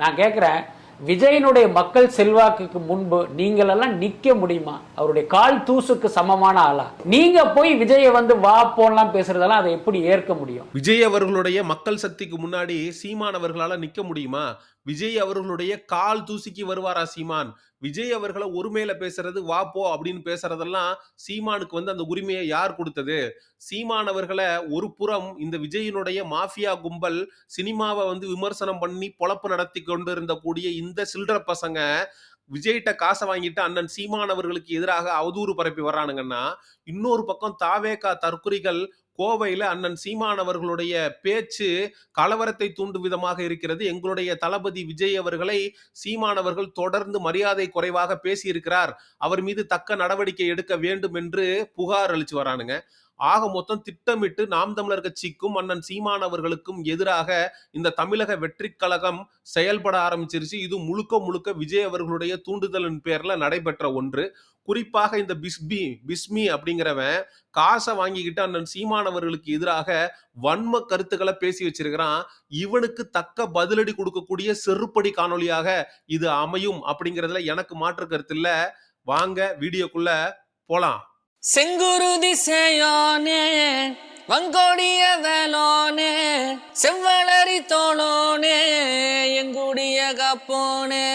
நான் கேட்குறேன் விஜயனுடைய மக்கள் செல்வாக்குக்கு முன்பு நீங்கள் எல்லாம் முடியுமா? அவருடைய கால் தூசுக்கு சமமான ஆளா? நீங்க போய் விஜயை வந்து வா போன்லாம் பேசுறதெல்லாம் அதை எப்படி ஏற்க முடியும்? விஜய் அவர்களுடைய மக்கள் சக்திக்கு முன்னாடி சீமான் அவர்களால முடியுமா? விஜய் அவர்களுடைய கால் தூசிக்கு வருவாரா சீமான்? விஜய் அவர்களை ஒருமையில பேசுறது வா போ அப்படின்னு பேசுறதெல்லாம் சீமானுக்கு வந்து அந்த உரிமையை யார் கொடுத்தது? சீமான் அவர்களை ஒரு புறம் இந்த விஜயினுடைய மாஃபியா கும்பல் சினிமாவை வந்து விமர்சனம் பண்ணி பொழப்பு நடத்தி கொண்டு இருந்தக்கூடிய இந்த சில்லற பசங்க விஜய்கிட்ட காசை வாங்கிட்டு அண்ணன் சீமான் அவர்களுக்கு எதிராக அவதூறு பரப்பி வர்றானுங்கன்னா இன்னொரு பக்கம் தாவேகா தற்குறிகள் கோவையில் அண்ணன் சீமான் அவர்களுடைய பேச்சு கலவரத்தை தூண்டும் விதமாக இருக்கிறது. எங்களுடைய தளபதி விஜய் அவர்களை சீமான் அவர்கள் தொடர்ந்து மரியாதை குறைவாக பேசியிருக்கிறார். அவர் மீது தக்க நடவடிக்கை எடுக்க வேண்டும் என்று புகார் அளிச்சு வரானுங்க. ஆக மொத்தம் திட்டமிட்டு நாம் தமிழர் கட்சிக்கும் அண்ணன் சீமான் அவர்களுக்கும் எதிராக இந்த தமிழக வெற்றி கழகம் செயல்பட ஆரம்பிச்சிருச்சு. இது முழுக்க முழுக்க விஜய் அவர்களுடைய தூண்டுதலின் பேர்ல நடைபெற்ற ஒன்று. குறிப்பாக இந்த பிஸ்பி பிஸ்மி அப்படிங்கிறவன் காசை வாங்கிக்கிட்டு அண்ணன் சீமானவர்களுக்கு எதிராக வன்ம கருத்துக்களை பேசி வச்சிருக்கிறான். இவனுக்கு தக்க பதிலடி கொடுக்கக்கூடிய செருப்படி காணொளியாக இது அமையும் அப்படிங்கிறதுல எனக்கு மாற்று கருத்து இல்ல. வாங்க வீடியோக்குள்ள போலாம். செங்குருதி வங்கோடியதலோனே வேலோனே செவ்வளரி தோளோனே எங்குடிய கப்போனே.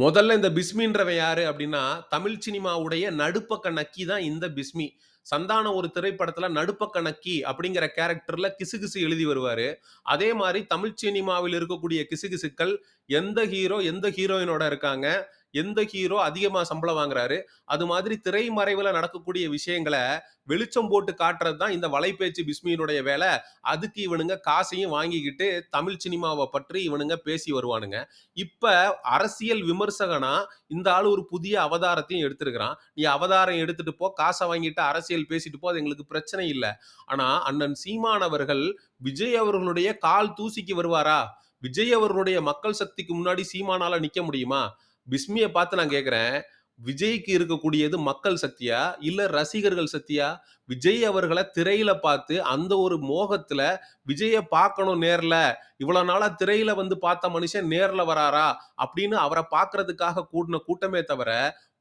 முதல்ல இந்த பிஸ்மின்றவன் யாரு அப்படின்னா தமிழ் சினிமாவுடைய நடுப்பக்க நக்கி தான் இந்த பிஸ்மி. சந்தான ஒரு திரைப்படத்துல நடுப்பக்க நக்கி அப்படிங்கிற கேரக்டர்ல கிசுகிசு எழுதி வருவாரு. அதே மாதிரி தமிழ் சினிமாவில் இருக்கக்கூடிய கிசுகிசுக்கள் எந்த ஹீரோ எந்த ஹீரோயினோட இருக்காங்க? எந்த ஹீரோ அதிகமாக சம்பளம் வாங்குறாரு? அது மாதிரி திரைமறைவில் நடக்கக்கூடிய விஷயங்களை வெளிச்சம் போட்டு காட்டுறது தான் இந்த வலைபேச்சு பிஸ்மியினுடைய வேலை. அதுக்கு இவனுங்க காசையும் வாங்கிக்கிட்டு தமிழ் சினிமாவை பற்றி இவனுங்க பேசி வருவானுங்க. இப்போ அரசியல் விமர்சகனா இந்த ஆள் ஒரு புதிய அவதாரத்தையும் எடுத்திருக்கிறான். நீ அவதாரம் எடுத்துட்டு போ காசை வாங்கிட்டு அரசியல் பேசிட்டு போ அது எங்களுக்கு பிரச்சனை இல்லை. ஆனால் அண்ணன் சீமானவர்கள் விஜய் அவர்களுடைய கால் தூசிக்கு வருவாரா? விஜய் அவர்களுடைய மக்கள் சக்திக்கு முன்னாடி சீமானால நிக்க முடியுமா? பிஸ்மியை பார்த்து நான் கேட்குறேன் விஜய்க்கு இருக்கக்கூடியது மக்கள் சக்தியா? இல்ல ரசிகர்கள் சக்தியா? விஜய் அவர்களை திரையில பார்த்து அந்த ஒரு மோகத்துல விஜய பார்க்கணும் நேர்ல. இவ்வளவு நாளா திரையில வந்து பார்த்த மனுஷன் நேர்ல வராரா? அப்படின்னு அவரை பார்க்கறதுக்காக கூடின கூட்டமே தவிர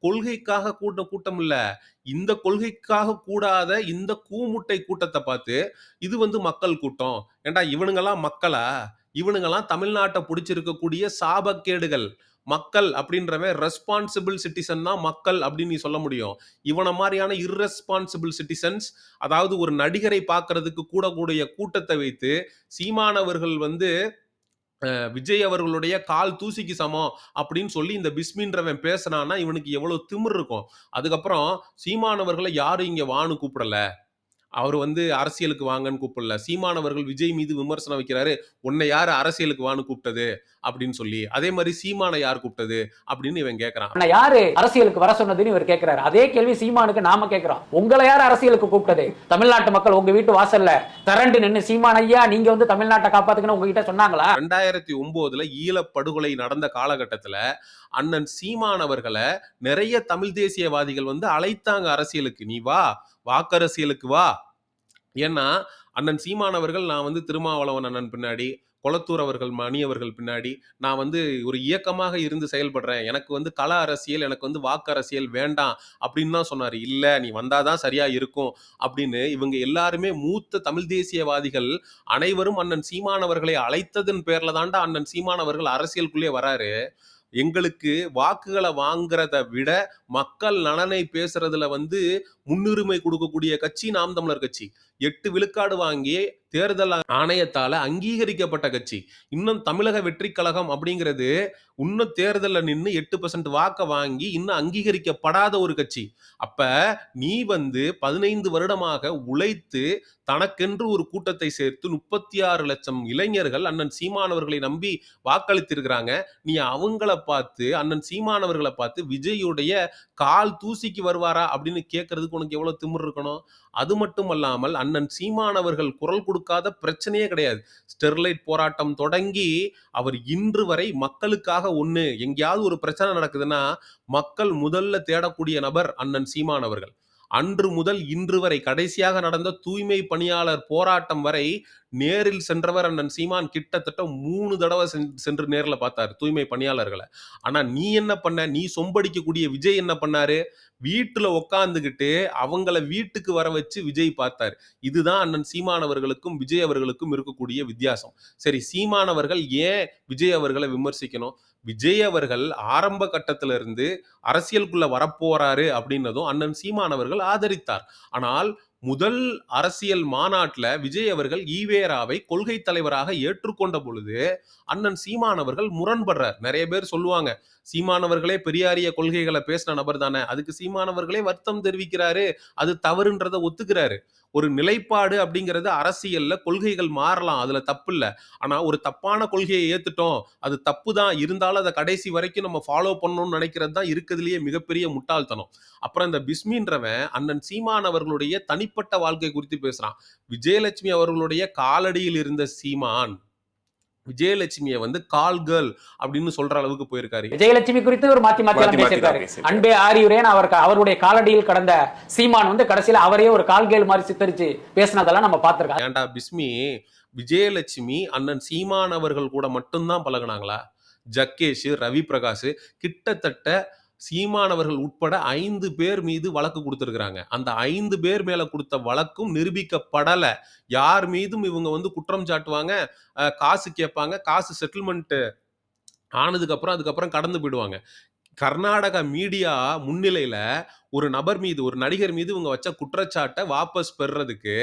கொள்கைக்காக கூட்டின கூட்டம் இல்ல. இந்த கொள்கைக்காக கூடாத இந்த கூமுட்டை கூட்டத்தை பார்த்து இது வந்து மக்கள் கூட்டம். ஏண்டா இவனுங்கெல்லாம் மக்களா? இவனுங்கெல்லாம் தமிழ்நாட்டை பிடிச்சிருக்கக்கூடிய சாபக்கேடுகள். மக்கள் அப்படின்றவன் ரெஸ்பான்சிபிள் சிட்டிசன் தான் மக்கள் அப்படின்னு நீ சொல்ல முடியும். இவனை மாதிரியான இர்ரெஸ்பான்சிபிள் சிட்டிசன்ஸ் அதாவது ஒரு நடிகரை பார்க்கறதுக்கு கூட கூடிய கூட்டத்தை வைத்து சீமானவர்கள் வந்து விஜய் அவர்களுடைய கால் தூசிக்கு சமம் அப்படின்னு சொல்லி இந்த பிஸ்மின்றவன் பேசுனான்னா இவனுக்கு எவ்வளவு திமிர் இருக்கும். அதுக்கப்புறம் சீமானவர்களை யாரும் இங்க வானு கூப்பிடல. அவர் வந்து அரசியலுக்கு வாங்கன்னு கூப்பிடல. சீமானவர்கள் விஜய் மீது விமர்சனம் வைக்கிறாரு. உன்னை யாரு அரசியலுக்கு வான்னு கூப்பிட்டது? அப்படின்னு சொல்லி. அதே மாதிரி சீமானை யார் கூப்பிட்டது? அப்படின்னு இவன் கேக்குறான். ஆனா யாரு அரசியலுக்கு வர சொன்னதுன்னு இவர் கேட்கிறாரு அதே கேள்வி சீமானுக்கு நாம கேட்கிறோம் உங்களை யார் அரசியலுக்கு கூப்பிட்டது? தமிழ்நாட்டு மக்கள் உங்க வீட்டு வாசல்ல திரண்டு நின்னு சீமான் ஐயா நீங்க வந்து தமிழ்நாட்டை காப்பாத்துக்கணும் உங்ககிட்ட சொன்னாங்களா? ரெண்டாயிரத்தி ஒன்பதுல ஈழப்படுகொலை நடந்த காலகட்டத்துல அண்ணன் சீமானவர்களை நிறைய தமிழ் தேசியவாதிகள் வந்து அழைத்தாங்க அரசியலுக்கு. நீ வா வாக்கரசியலுக்கு வா. ஏன்னா அண்ணன் சீமானவர்கள் நான் வந்து திருமாவளவன் அண்ணன் பின்னாடி கொளத்தூர் அவர்கள் மணி அவர்கள் பின்னாடி நான் வந்து ஒரு இயக்கமாக இருந்து செயல்படுறேன். எனக்கு வந்து கள அரசியல் எனக்கு வந்து வாக்கு அரசியல் வேண்டாம் அப்படின்னு தான் சொன்னார். இல்லை நீ வந்தாதான் சரியா இருக்கும் அப்படின்னு இவங்க எல்லாருமே மூத்த தமிழ் தேசியவாதிகள் அனைவரும் அண்ணன் சீமானவர்களை அழைத்ததன் பேர்ல தாண்டா அண்ணன் சீமானவர்கள் அரசியலுக்குள்ளே வராரு. எங்களுக்கு வாக்குகளை வாங்குறத விட மக்கள் நலனை பேசுறதுல வந்து முன்னுரிமை கொடுக்கக்கூடிய கட்சி நாம் தமிழர் கட்சி. எட்டு விழுக்காடு வாங்கி தேர்தல் ஆணையத்தால அங்கீகரிக்கப்பட்ட கட்சி. இன்னும் தமிழக வெற்றி கழகம் அப்படிங்கிறது இன்னும் தேர்தலில் நின்று எட்டு பர்சன்ட் வாக்க வாங்கி இன்னும் அங்கீகரிக்கப்படாத ஒரு கட்சி. அப்ப நீ வந்து பதினைந்து வருடமாக உழைத்து தனக்கென்று ஒரு கூட்டத்தை சேர்த்து முப்பத்தி ஆறு லட்சம் இளைஞர்கள் அண்ணன் சீமானவர்களை நம்பி வாக்களித்திருக்கிறாங்க. நீ அவங்கள பார்த்து அண்ணன் சீமானவர்களை பார்த்து விஜயுடைய கால் தூசிக்கு வருவாரா அப்படின்னு கேட்கறதுக்கு உனக்கு எவ்வளவு திமிர் இருக்கணும்? அது மட்டும் அல்லாமல் அண்ணன் சீமானவர்கள் குரல் கொடுக்காத பிரச்சனையே கிடையாது. ஸ்டெர்லைட் போராட்டம் தொடங்கி அவர் இன்று வரை மக்களுக்காக ஒன்று எங்கேயாவது ஒரு பிரச்சனை நடக்குதுன்னா மக்கள் முதல்ல தேடக்கூடிய நபர் அண்ணன் சீமானவர்கள் அன்று முதல் இன்று வரை கடைசியாக நடந்த தூய்மை பணியாளர் போராட்டம் வரை நேரில் சென்றவர் அண்ணன் சீமான் கிட்டத்தட்ட மூணு தடவை சென்- சென்று நேரில் பார்த்தாரு தூய்மை பணியாளர்களை. ஆனால் நீ என்ன பண்ண? நீ சொம்படிக்கக்கூடிய விஜய் என்ன பண்ணாரு? வீட்டில் உக்காந்துக்கிட்டு அவங்கள வீட்டுக்கு வர வச்சு விஜய் பார்த்தாரு. இதுதான் அண்ணன் சீமானவர்களுக்கும் விஜய் அவர்களுக்கும் இருக்கக்கூடிய வித்தியாசம். சரி சீமானவர்கள் ஏன் விஜய் அவர்களை விமர்சிக்கணும்? விஜய் அவர்கள் ஆரம்ப கட்டத்திலிருந்து அரசியலுக்குள்ள வரப்போறாரு அப்படின்னதும் அண்ணன் சீமானவர்கள் ஆதரித்தார். ஆனால் முதல் அரசியல் மாநாட்டில் விஜய் அவர்கள் ஈவேராவை கொள்கை தலைவராக ஏற்றுக்கொண்ட பொழுது அண்ணன் சீமானவர்கள் முரண்படுறார். நிறைய பேர் சொல்லுவாங்க சீமானவர்களே பெரியாரிய கொள்கைகளை பேசின நபர் தானே. அதுக்கு சீமானவர்களே வருத்தம் தெரிவிக்கிறாரு. அது தவறுன்றதை ஒத்துக்கிறாரு. ஒரு நிலைப்பாடு அப்படிங்கிறது அரசியல்ல கொள்கைகள் மாறலாம். அதுல தப்பு இல்லை ஆனா ஒரு தப்பான கொள்கையை ஏத்துட்டோம். அது தப்பு தான் இருந்தாலும் அதை கடைசி வரைக்கும் நம்ம ஃபாலோ பண்ணணும்னு நினைக்கிறது தான் இருக்கிறதுலயே மிகப்பெரிய முட்டாள்தனம். அப்புறம் இந்த பிஸ்மின்றவன் அண்ணன் சீமான் அவர்களுடைய தனிப்பட்ட வாழ்க்கை குறித்து பேசுறான். விஜயலட்சுமி அவர்களுடைய காலடியில் இருந்த சீமான் விஜயலட்சுமியை வந்து கால் கேர்ள் அப்படின்னு சொல்ற அளவுக்கு போயிருக்காரு. விஜயலட்சுமி குறித்து ஒரு மாத்தி மாத்தி பேசியிருக்காரு. அன்பே ஆரியுரேன் அவர் அவருடைய காலடியில் கடந்த சீமான் வந்து கடைசியில அவரையே ஒரு கால்கேல் மாதிரி சித்தரிச்சு பேசினதெல்லாம் நம்ம பார்த்திருக்கோம். ஏன்டா பிஸ்மி விஜயலட்சுமி அண்ணன் சீமான் அவர்கள் கூட மட்டும்தான் பழகுனாங்களா? ஜக்கேஷ் ரவி பிரகாஷ் கிட்டத்தட்ட சீமானவர்கள் உட்பட ஐந்து பேர் மீது வழக்கு கொடுத்துருக்குறாங்க. அந்த ஐந்து பேர் மேலே கொடுத்த வழக்கும் நிரூபிக்கப்படலை. யார் மீதும் இவங்க வந்து குற்றம் சாட்டுவாங்க காசு கேட்பாங்க காசு செட்டில்மெண்ட்டு ஆனதுக்கப்புறம் அதுக்கப்புறம் கடந்து போயிடுவாங்க. கர்நாடகா மீடியா முன்னிலையில் ஒரு நபர் மீது ஒரு நடிகர் மீது இவங்க வச்ச குற்றச்சாட்டை வாபஸ் பெறுறதுக்கு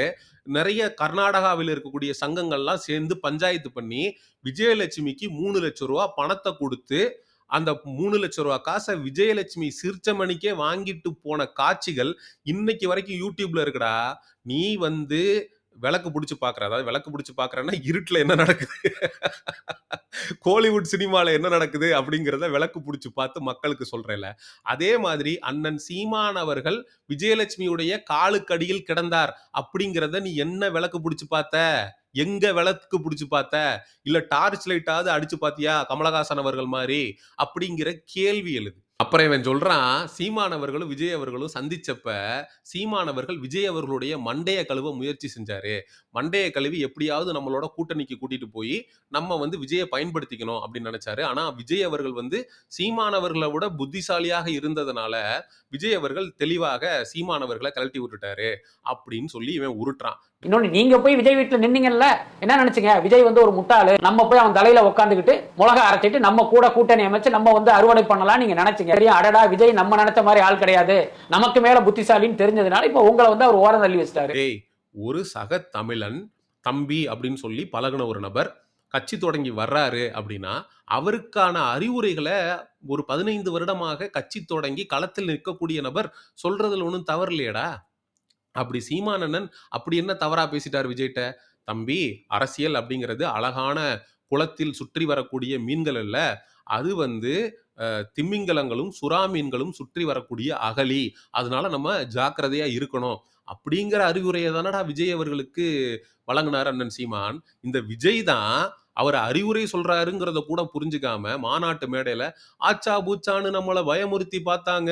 நிறைய கர்நாடகாவில் இருக்கக்கூடிய சங்கங்கள்லாம் சேர்ந்து பஞ்சாயத்து பண்ணி விஜயலட்சுமிக்கு மூணு லட்சம் ரூபா பணத்தை கொடுத்து அந்த மூணு லட்சம் ரூபா காசை விஜயலட்சுமி சிரிச்சமணிக்கே வாங்கிட்டு போன காட்சிகள் இன்னைக்கு வரைக்கும் யூடியூப்ல இருக்குடா. நீ வந்து விளக்கு பிடிச்சி பாக்குற அதாவது விளக்கு பிடிச்சி பாக்குறேன்னா இருட்டுல என்ன நடக்குது? கோலிவுட் சினிமால என்ன நடக்குது அப்படிங்கிறத விளக்கு பிடிச்சி பார்த்து மக்களுக்கு சொல்றேன்ல. அதே மாதிரி அண்ணன் சீமான் அவர்கள் விஜயலட்சுமியுடைய காலுக்கடியில் கிடந்தார் அப்படிங்கிறத நீ என்ன விளக்கு பிடிச்சி பார்த்த? எங்க விளக்கு பிடிச்சி பார்த்த? இல்ல டார்ச் லைட்டாவது அடிச்சு பாத்தியா கமலஹாசன் அவர்கள் மாதிரி? அப்படிங்கிற கேள்வி எழுது. அப்புறம் இவன் சொல்றான் சீமானவர்களும் விஜய் அவர்களும் சந்திச்சப்ப சீமானவர்கள் விஜய் அவர்களுடைய மண்டைய கழுவ முயற்சி செஞ்சாரு. மண்டைய கழுவி எப்படியாவது நம்மளோட கூட்டணிக்கு கூட்டிட்டு போய் நம்ம வந்து விஜயை பயன்படுத்திக்கணும் அப்படின்னு நினைச்சாரு. ஆனா விஜய் அவர்கள் வந்து சீமானவர்களை விட புத்திசாலியாக இருந்ததுனால விஜய் அவர்கள் தெளிவாக சீமானவர்களை கழட்டி விட்டுட்டாரு அப்படின்னு சொல்லி இவன் உருட்டுறான். இன்னொன்னு நீங்க போய் விஜய் வீட்டுல நின்னீங்கல்ல என்ன நினைச்சீங்க? விஜய் வந்து ஒரு முட்டாளு. நம்ம போய் அவன் தலையில உட்காந்துக்கிட்டு மிளகா அரைச்சிட்டு நம்ம கூட கூட்டணி அமைச்சு நம்ம வந்து அறுவடை பண்ணலாம் நீங்க நினைச்சீங்க. சரியா அடடா விஜய் நம்ம நினைச்ச மாதிரி ஆள் கிடையாது. நமக்கு மேல புத்திசாலின்னு தெரிஞ்சதுனால இப்ப உங்களை வந்து அவர் ஓரம் தள்ளி வச்சிட்டாரு. ஒரு சக தமிழன் தம்பி அப்படின்னு சொல்லி பழகின ஒரு நபர் கட்சி தொடங்கி வர்றாரு அப்படின்னா அவருக்கான அறிவுரைகளை ஒரு பதினைந்து வருடமாக கட்சி தொடங்கி களத்தில் நிற்கக்கூடிய நபர் சொல்றதுல ஒன்றும் தவறு இல்லையடா? அப்படி சீமானண்ணன் அப்படி என்ன தவறா பேசிட்டார் விஜய்கிட்ட? தம்பி அரசியல் அப்படிங்கிறது அழகான குளத்தில் சுற்றி வரக்கூடிய மீன்கள் அல்ல. அது வந்து திமிங்கலங்களும் சுறா மீன்களும் சுற்றி வரக்கூடிய அகலி அதனால நம்ம ஜாக்கிரதையா இருக்கணும். அப்படிங்கிற அறிவுரையை தானடா விஜய் அவர்களுக்கு வழங்கினார் அண்ணன் சீமான். இந்த விஜய் தான் அவர் அறிவுரை சொல்றாருங்கிறத கூட புரிஞ்சுக்காம மாநாட்டு மேடையில ஆச்சா பூச்சான்னு நம்மளை பயமுறுத்தி பார்த்தாங்க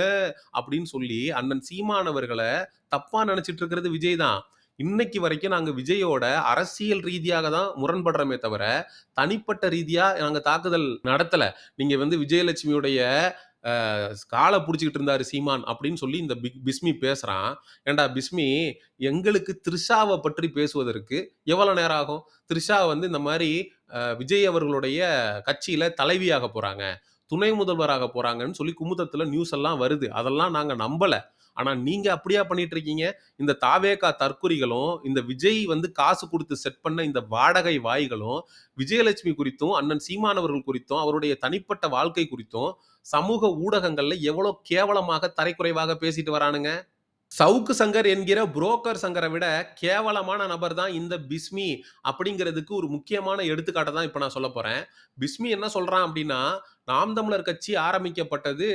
அப்படின்னு சொல்லி அண்ணன் சீமானவர்களை தப்பா நினைச்சிட்டு இருக்கிறது விஜய் தான். இன்னைக்கு வரைக்கும் நாங்கள் விஜயோட அரசியல் ரீதியாக தான் முரண்படுறோமே தவிர தனிப்பட்ட ரீதியாக நாங்கள் தாக்குதல் நடத்தலை. நீங்கள் வந்து விஜயலட்சுமியுடைய காலை பிடிச்சிக்கிட்டு இருந்தார் சீமான் அப்படின்னு சொல்லி இந்த பிக் பிஸ்மி பேசுகிறான் ஏண்டா பிஸ்மி எங்களுக்கு த்ரிஷாவை பற்றி பேசுவதற்கு எவ்வளோ நேரம் ஆகும்? த்ரிஷா வந்து இந்த மாதிரி விஜய் அவர்களுடைய கட்சியில் தலைவியாக போகிறாங்க துணை முதல்வராக போகிறாங்கன்னு சொல்லி குமுதத்தில் நியூஸ் எல்லாம் வருது. அதெல்லாம் நாங்கள் நம்பலை. ஆனால் நீங்கள் அப்படியா பண்ணிட்டு இருக்கீங்க? இந்த தாவேகா தற்குறிகளும் இந்த விஜய் வந்து காசு கொடுத்து செட் பண்ண இந்த வாடகை வாய்களும் விஜயலட்சுமி குறித்தும் அண்ணன் சீமானவர்கள் குறித்தும் அவருடைய தனிப்பட்ட வாழ்க்கை குறித்தும் சமூக ஊடகங்கள்ல எவ்வளோ கேவலமாக தரைக்குறைவாக பேசிட்டு வரானுங்க? சவுக்கு சங்கர் என்கிற புரோக்கர் சங்கரை விட கேவலமான நபர் தான் இந்த பிஸ்மி அப்படிங்கிறதுக்கு ஒரு முக்கியமான எடுத்துக்காட்டை தான் இப்போ நான் சொல்ல போறேன். பிஸ்மி என்ன சொல்றான் அப்படின்னா நாம் தமிழர் கட்சி ஆரம்பிக்கப்பட்டது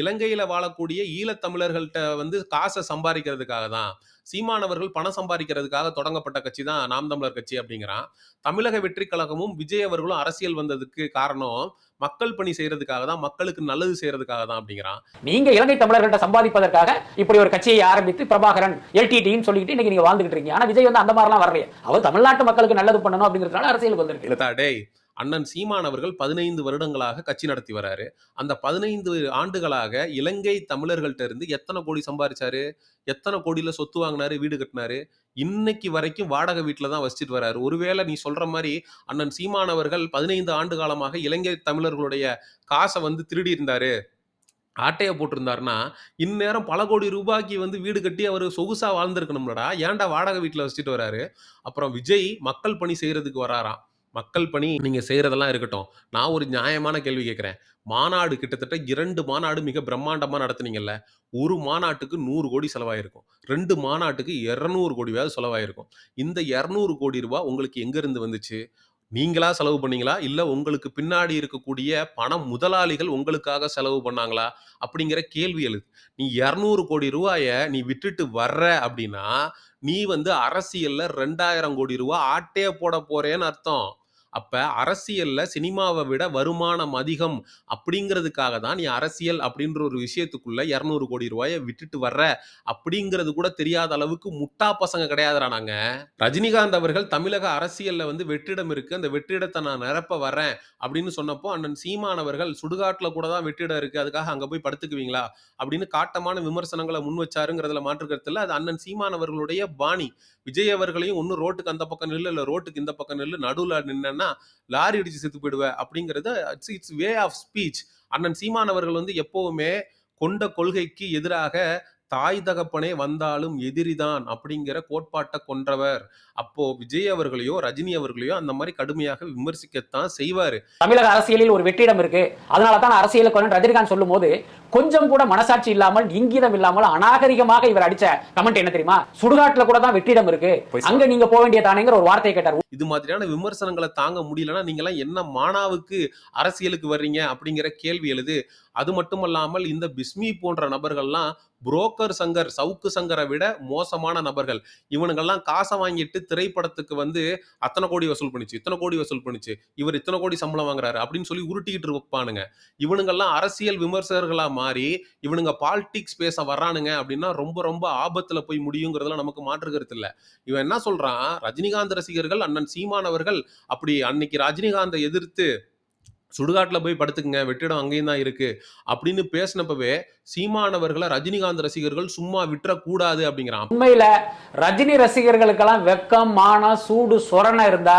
இலங்கையில வாழக்கூடிய ஈழத்தமிழர்கள்ட்ட வந்து காசை சம்பாதிக்கிறதுக்காக தான். சீமானவர்கள் பணம் சம்பாதிக்கிறதுக்காக தொடங்கப்பட்ட கட்சி தான் நாம் தமிழர் கட்சி அப்படிங்கிறான். தமிழக வெற்றி கழகமும் விஜய் அவர்களும் அரசியல் வந்ததுக்கு காரணம் மக்கள் பணி செய்யறதுக்காக தான் மக்களுக்கு நல்லது செய்யறதுக்காக தான் அப்படிங்கிறான். நீங்க இலங்கை தமிழர்கள்ட்ட சம்பாதிப்பதற்காக இப்படி ஒரு கட்சியை ஆரம்பித்து பிரபாகரன் எல்டிடின்னு சொல்லிட்டு இன்னைக்கு நீங்க வாழ்ந்துகிட்டு இருக்கீங்க. ஆனா விஜய் வந்து அந்த மாதிரிலாம் வரலையே. அவர் தமிழ்நாட்டு மக்களுக்கு நல்லது பண்ணணும் அப்படிங்கிறதுனால அரசியலுக்கு வந்திருக்கு. இல்லதா டேய் அண்ணன் சீமான் அவர்கள் பதினைந்து வருடங்களாக கட்சி நடத்தி வராரு. அந்த பதினைந்து ஆண்டுகளாக இலங்கை தமிழர்கள்ட்ட இருந்து எத்தனை கோடி சம்பாரிச்சாரு? எத்தனை கோடியில சொத்து வாங்கினாரு? வீடு கட்டினாரு? இன்னைக்கு வரைக்கும் வாடகை வீட்டில் தான் வசிச்சுட்டு வராரு. ஒருவேளை நீ சொல்ற மாதிரி அண்ணன் சீமான் அவர்கள் பதினைந்து ஆண்டு காலமாக இலங்கை தமிழர்களுடைய காசை வந்து திருடி இருந்தாரு ஆட்டையை போட்டிருந்தாருன்னா இந்நேரம் பல கோடி ரூபாய்க்கு வந்து வீடு கட்டி அவர் சொகுசா வாழ்ந்திருக்கணும்லடா. ஏன்டா வாடகை வீட்டில் வச்சுட்டு வராரு? அப்புறம் விஜய் மக்கள் பணி செய்யறதுக்கு வராராம். மக்கள் பணி நீங்கள் செய்கிறதெல்லாம் இருக்கட்டும். நான் ஒரு நியாயமான கேள்வி கேட்குறேன். மாநாடு கிட்டத்தட்ட இரண்டு மாநாடு மிக பிரம்மாண்டமாக நடத்துனீங்கல்ல. ஒரு மாநாட்டுக்கு நூறு கோடி செலவாயிருக்கும். ரெண்டு மாநாட்டுக்கு இரநூறு கோடியாவது செலவாயிருக்கும். இந்த இரநூறு கோடி ரூபா உங்களுக்கு எங்கேருந்து வந்துச்சு? நீங்களா செலவு பண்ணீங்களா? இல்லை உங்களுக்கு பின்னாடி இருக்கக்கூடிய பணம் முதலாளிகள் உங்களுக்காக செலவு பண்ணாங்களா? அப்படிங்கிற கேள்வி எழுது. நீ இரநூறு கோடி ரூபாயை நீ விட்டுட்டு வர்ற அப்படின்னா நீ வந்து அரசியலில் ரெண்டாயிரம் கோடி ரூபாய் ஆட்டே போட போறேன்னு அர்த்தம். அப்போ அரசியலில் சினிமாவை விட வருமானம் அதிகம் அப்படிங்கிறதுக்காக தான் நீ அரசியல் அப்படின்ற ஒரு விஷயத்துக்குள்ளே இரநூறு கோடி ரூபாயை விட்டுட்டு வர்ற அப்படிங்கிறது கூட தெரியாத அளவுக்கு முட்டா பசங்க கிடையாதுடா நாங்கள் ரஜினிகாந்த் அவர்கள் தமிழக அரசியலில் வந்து வெற்றிடம் இருக்குது அந்த வெற்றிடத்தை நான் நிரப்ப வரேன் அப்படின்னு சொன்னப்போ அண்ணன் சீமானவர்கள் சுடுகாட்டில் கூட தான் வெற்றிடம் இருக்குது அதுக்காக அங்கே போய் படுத்துக்குவீங்களா? அப்படின்னு காட்டமான விமர்சனங்களை முன் வச்சாருங்கிறதுல மாற்று கருத்து அது அண்ணன் சீமானவர்களுடைய பாணி. விஜய் அவர்களையும் ஒன்றும் ரோட்டுக்கு அந்த பக்கம் நில்லு இல்லை ரோட்டுக்கு இந்த பக்கம் நில்லு நடுவில் நின்னா லாரி அடிச்சு செத்து போயிடுவேன் அப்படிங்கிறது it's it's way of speech அண்ணன் சீமான் அவர்கள் வந்து எப்போவுமே கொண்ட கொள்கைக்கு எதிராக தாய் தகப்பனே வந்தாலும் எதிரிதான் அப்படிங்கிற கோட்பாட்டை கொன்றவர். அப்போ விஜய் அவர்களையோ ரஜினி அவர்களையோ அந்த மாதிரி கடுமையாக விமர்சிக்கத்தான் செய்வாரு. தமிழக அரசியலில் ஒரு வெற்றிடம் இருக்கு. அதனால தான் அரசியலுக்கு வரணும் ரஜினிகாந்த் சொல்லும் போது கொஞ்சம் கூட மனசாட்சி இல்லாமல் இங்கிதம் இல்லாமல் அநாகரிகமாக இவர் அடிச்ச கமெண்ட் என்ன தெரியுமா? சுடுகாட்டுல கூட தான் வெற்றிடம் இருக்கு. போய் அங்க நீங்க போக வேண்டிய தானேங்கிற ஒரு வார்த்தையை கேட்டார். இது மாதிரியான விமர்சனங்களை தாங்க முடியலன்னா நீங்க எல்லாம் என்ன மானாவுக்கு அரசியலுக்கு வர்றீங்க அப்படிங்கிற கேள்வி எழுது. அது மட்டுமல்லாமல் இந்த பிஸ்மி போன்ற நபர்கள்லாம் புரோக்கர் சங்கர் சவுக்கு சங்கரை விட மோசமான நபர்கள். இவனுங்கெல்லாம் காசை வாங்கிட்டு திரைப்படத்துக்கு வந்து அத்தனை கோடி வசூல் பண்ணிச்சு இத்தனை கோடி வசூல் பண்ணிச்சு இவர் இத்தனை கோடி சம்பளம் வாங்குறாரு அப்படின்னு சொல்லி உருட்டிக்கிட்டு இருப்பானுங்க. இவனுங்கெல்லாம் அரசியல் விமர்சகர்களா மாறி இவனுங்க பாலிடிக்ஸ் பேச வர்றானுங்க அப்படின்னா ரொம்ப ரொம்ப ஆபத்துல போய் முடியுங்கிறதுல நமக்கு மாற்றுகிறது இல்லை. இவன் என்ன சொல்றான்? ரஜினிகாந்த் ரசிகர்கள் அண்ணன் சீமானவர்கள் அப்படி அன்னைக்கு ரஜினிகாந்தை எதிர்த்து சுடுகாட்டுல போய் படுத்துக்குங்க வெற்றிடம் அங்கேயும் தான் இருக்கு. அப்படின்னு பேசினப்பவே சீமானவர்களை ரஜினிகாந்த் ரசிகர்கள் சும்மா விட்டுறக்கூடாது அப்படிங்கிறான். உண்மையில ரஜினி ரசிகர்களுக்கெல்லாம் வெக்கம் மானம் சூடு சொரணை இருந்தா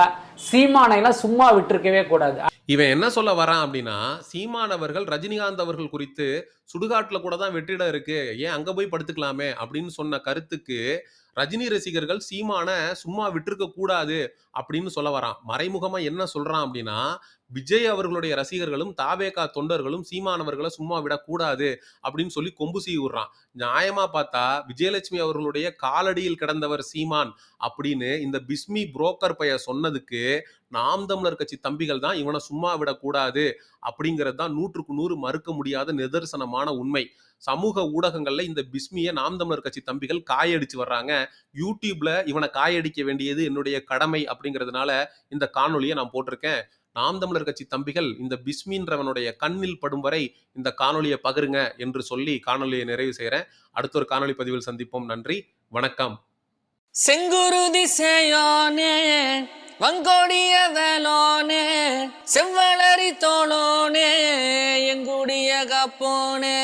சீமானை எல்லாம் சும்மா விட்டுருக்கவே கூடாது. இவன் என்ன சொல்ல வரான் அப்படின்னா சீமானவர்கள் ரஜினிகாந்த் அவர்கள் குறித்து சுடுகாட்டுல கூட தான் வெற்றிடம் இருக்கு. ஏன் அங்க போய் படுத்துக்கலாமே அப்படின்னு சொன்ன கருத்துக்கு ரஜினி ரசிகர்கள் சீமான சும்மா விட்டுருக்க கூடாது அப்படின்னு சொல்ல வரான். மறைமுகமா என்ன சொல்றான் அப்படின்னா விஜய் அவர்களுடைய ரசிகர்களும் தாவேகா தொண்டர்களும் சீமானவர்களை சும்மா விடக்கூடாது அப்படின்னு சொல்லி கொம்பு சீ விடுறான். நியாயமா பார்த்தா விஜயலட்சுமி அவர்களுடைய காலடியில் கிடந்தவர் சீமான் அப்படின்னு இந்த பிஸ்மி புரோக்கர் பெயர் சொன்னதுக்கு நாம் தமிழர் கட்சி தம்பிகள் தான் இவனை சும்மா விடக்கூடாது அப்படிங்கிறது தான் நூற்றுக்கு நூறு மறுக்க முடியாத நிதர்சனமான உண்மை. சமூக ஊடகங்களில் இந்த பிஸ்மியை நாம் தமிழர் கட்சி தம்பிகள் காயடிச்சு வர்றாங்க. யூடியூப்ல இவனை காயடிக்க வேண்டியது என்னுடைய கடமை அப்படிங்கிறதுனால இந்த காணொலியை நான் போட்டிருக்கேன். நாம் தமிழர் கட்சி தம்பிகள் இந்த பிஸ்மின்றவனுடைய கண்ணில் படும் வரை இந்த காணொலியை பகிருங்க என்று சொல்லி காணொலியை நிறைவு செய்கிறேன் அடுத்த ஒரு காணொலி பதிவில் சந்திப்போம். நன்றி. வணக்கம். செங்குருதி சேயோனே வங்கோடிய வேலோனே செவ்வளரி தோளோனே எங்குடிய கப்போனே